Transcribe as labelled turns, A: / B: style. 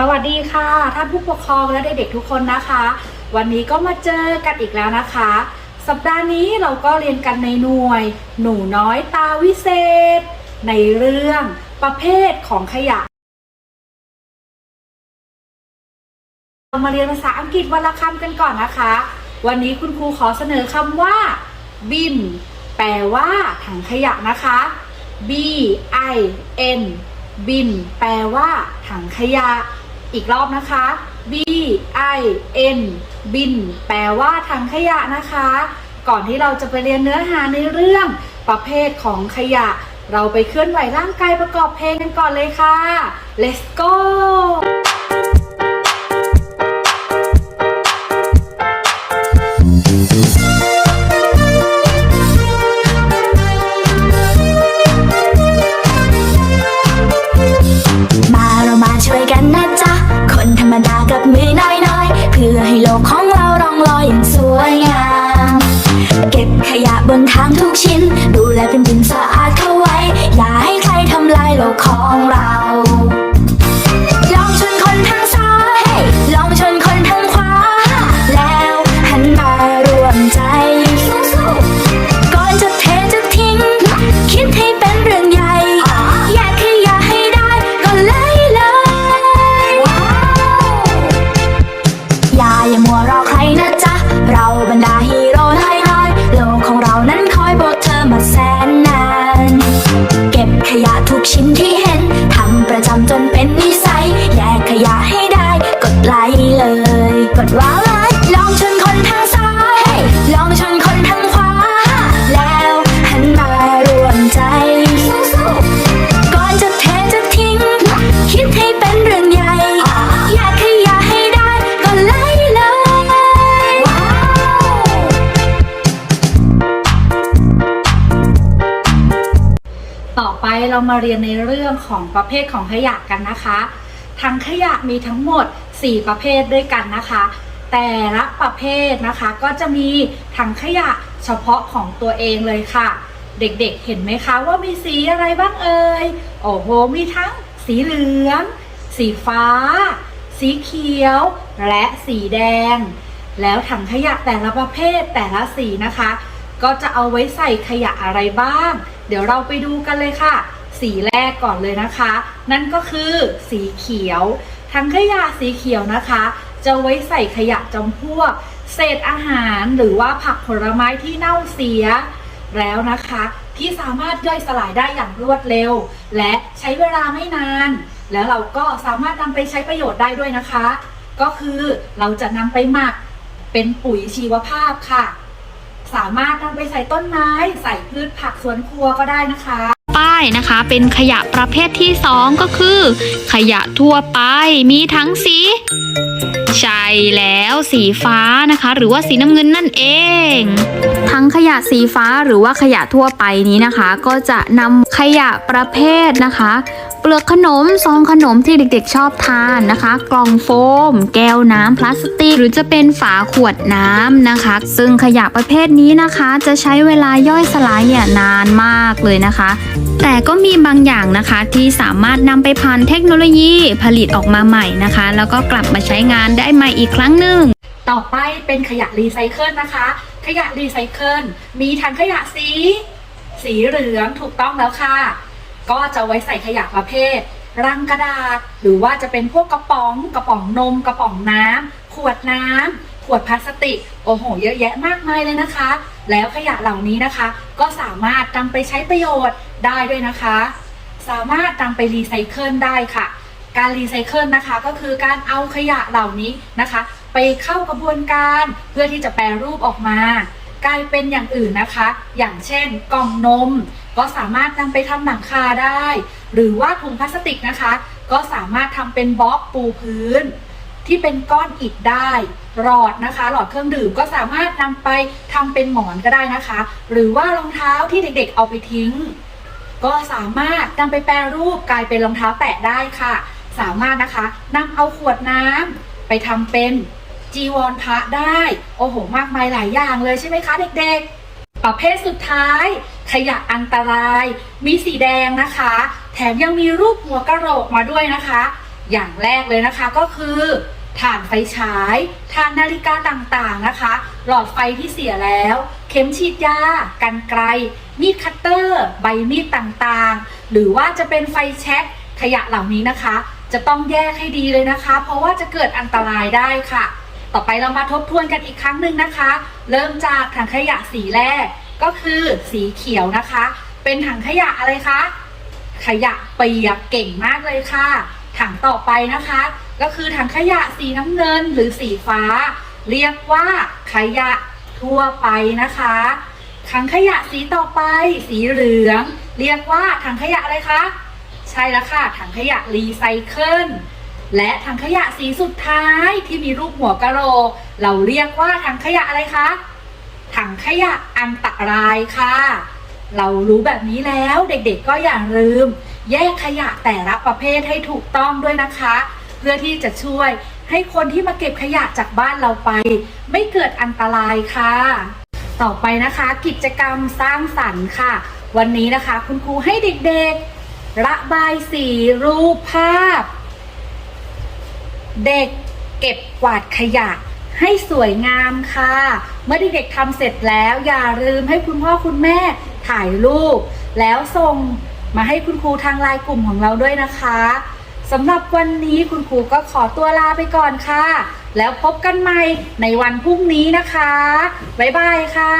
A: สวัสดีค่ะ ท่านผู้ปกครองและเด็กๆทุกคนนะคะ วันนี้ก็มาเจอกันอีกแล้วนะคะ สัปดาห์นี้เราก็เรียนกันในหน่วย หนูน้อยตาวิเศษ ในเรื่องประเภทของขยะ เรามาเรียนภาษาอังกฤษวันละคำกันก่อนนะคะ วันนี้คุณครูขอเสนอคำว่า bin แปลว่าถังขยะนะคะ b i n bin แปลว่า ถังขยะ อีกรอบนะคะ b i n bin แปลว่าถังขยะนะคะ ก่อนที่เราจะไปเรียนเนื้อหาในเรื่องประเภทของขยะ เราไปเคลื่อนไหวร่างกายประกอบเพลงกันก่อนเลยค่ะ let's go
B: ม ลกของเราร่องลอยอย่างสวยงาม เก็บขยะบนทางทุกชิ้น ดูแลเป็นดินสะอาดเข้าไว้ อย่าให้ใครทำลายโลกของเรา นานเก็บขยะทุกชิ้นที่ เรามาเรีย
A: นในเรื่องของประเภทของขยะกันนะคะถังขยะมีทั้งหมด 4 ประเภทด้วยกันนะคะ แต่ละประเภทนะคะก็จะมีถังขยะเฉพาะของตัวเองเลยค่ะ เด็กๆเห็นไหมคะว่ามีสีอะไรบ้างเอ่ยโอ้โหมีทั้งสีเหลือง สีฟ้า สีเขียว และสีแดง แล้วถังขยะแต่ละประเภทแต่ละสีนะคะ ก็จะเอาไว้ใส่ขยะอะไรบ้าง เดี๋ยวเราไปดูกันเลยค่ะ สีแรกก่อนเลยนะคะ นั่นก็คือสีเขียวถังขยะสีเขียวนะคะ จะไว้ใส่ขยะจำพวก เศษอาหารหรือว่าผักผลไม้ที่เน่าเสียแล้วนะคะ ที่สามารถย่อยสลายได้อย่างรวดเร็ว และใช้เวลาไม่นาน แล้วเราก็สามารถนำไปใช้ประโยชน์ได้ด้วยนะคะ ก็คือเราจะนำไปหมักเป็นปุ๋ยชีวภาพค่ะ สามารถนำไปใส่ต้นไม้ ใส่พืชผักสวนครัวก็ได้นะคะ
C: ป้ายนะคะ เป็นขยะประเภทที่ 2 ก็คือ ขยะทั่วไปมีทั้งสีใช่แล้วสีฟ้านะคะ หรือว่าสีน้ำเงินนั่นเอง ทั้งขยะสีฟ้าหรือว่าขยะทั่วไปนี้นะคะ ก็จะนำขยะประเภทนะคะ เปลือกขนมซองขนมที่เด็กๆชอบทานนะคะ กล่องโฟม แก้วน้ำพลาสติก หรือจะเป็นฝาขวดน้ำนะคะ ซึ่งขยะประเภทนี้นะคะ จะใช้เวลาย่อยสลายเนี่ยนานมากเลยนะคะ แต่ก็มีบางอย่างนะคะที่สามารถนำไปผ่านเทคโนโลยีผลิตออกมาใหม่นะคะ แล้วก็กลับมาใช้งานได้ใหม่อีกครั้งหนึ่ง
A: ต่อไปเป็นขยะรีไซเคิลนะคะ ขยะรีไซเคิลมีทั้งขยะสี สีเหลืองถูกต้องแล้วค่ะ ก็จะไว้ใส่ขยะประเภท รังกระดาษ หรือว่าจะเป็นพวกกระป๋อง กระป๋องนม กระป๋องน้ำขวดน้ำขวดพลาสติก โอ้โห เยอะแยะมากมายเลยนะคะ แล้วขยะเหล่านี้นะคะ ก็สามารถนำไปใช้ประโยชน์ได้ด้วยนะคะ สามารถนำไปรีไซเคิลได้ค่ะ การรีไซเคิลนะคะ ก็คือการเอาขยะเหล่านี้นะคะ ไปเข้ากระบวนการเพื่อที่จะแปรรูปออกมา กลายเป็นอย่างอื่นนะคะ อย่างเช่นกล่องนม ก็สามารถนำไปทำหลังคาได้ หรือว่าถุงพลาสติกนะคะ ก็สามารถทำเป็นบล็อกปูพื้น ที่เป็นก้อนอิฐได้ หลอดนะคะ หลอดเครื่องดื่มก็สามารถนำไปทำเป็นหมอนก็ได้นะคะ หรือว่ารองเท้าที่เด็กๆเอาไปทิ้ง ก็สามารถนำไปแปรรูปกลายเป็นรองเท้าแตะได้ค่ะ สามารถนะคะนำเอาขวดน้ำไปทำเป็น จีวรพระได้ โอ้โห มากมายหลายอย่างเลยใช่ไหมคะเด็กๆ ประเภทสุดท้าย ขยะอันตราย มีสีแดงนะคะ แถมยังมีรูปหัวกระโหลกมาด้วยนะคะ อย่างแรกเลยนะคะก็คือถ่านไฟฉายถ่านนาฬิกาต่างๆนะคะ หลอดไฟที่เสียแล้ว เข็มฉีดยา กันไกล มีดคัตเตอร์ ใบมีดต่างๆ หรือว่าจะเป็นไฟแช็กขยะเหล่านี้นะคะ จะต้องแยกให้ดีเลยนะคะ เพราะว่าจะเกิดอันตรายได้ค่ะ ต่อไปเรามาทบทวนกันอีกครั้งหนึ่งนะคะ เริ่มจากถังขยะสีแรกก็คือสีเขียวนะคะ เป็นถังขยะอะไรคะ ขยะเปียกเก่งมากเลยค่ะ ถังต่อไปนะคะ ก็คือถังขยะสีน้ำเงินหรือสีฟ้า เรียกว่าขยะทั่วไปนะคะถังขยะสีต่อไป สีเหลือง เรียกว่าถังขยะอะไรคะ ใช่แล้วค่ะถังขยะรีไซเคิล และถังขยะสีสุดท้ายที่มีรูปหัวกะโหลกเราเรียกว่าถังขยะอะไรคะถังขยะอันตรายค่ะ เรารู้แบบนี้แล้วเด็กๆก็อย่าลืม แยกขยะแต่ละประเภทให้ถูกต้องด้วยนะคะ เพื่อที่จะช่วยให้คนที่มาเก็บขยะจากบ้านเราไป ไม่เกิดอันตรายค่ะ ต่อไปนะคะ กิจกรรมสร้างสรรค์ค่ะ วันนี้นะคะ คุณครูให้เด็กๆ ระบายสีรูปภาพ เด็กเก็บกวาดขยะให้สวยงามค่ะ เมื่อเด็กๆทำเสร็จแล้วอย่าลืมให้คุณพ่อคุณแม่ถ่ายรูป แล้วส่งมาให้คุณครูทางไลน์กลุ่มของเราด้วยนะคะสำหรับวันนี้คุณครูก็ขอตัวลาไปก่อนค่ะ แล้วพบกันใหม่ในวันพรุ่งนี้นะคะ บ๊ายบายค่ะ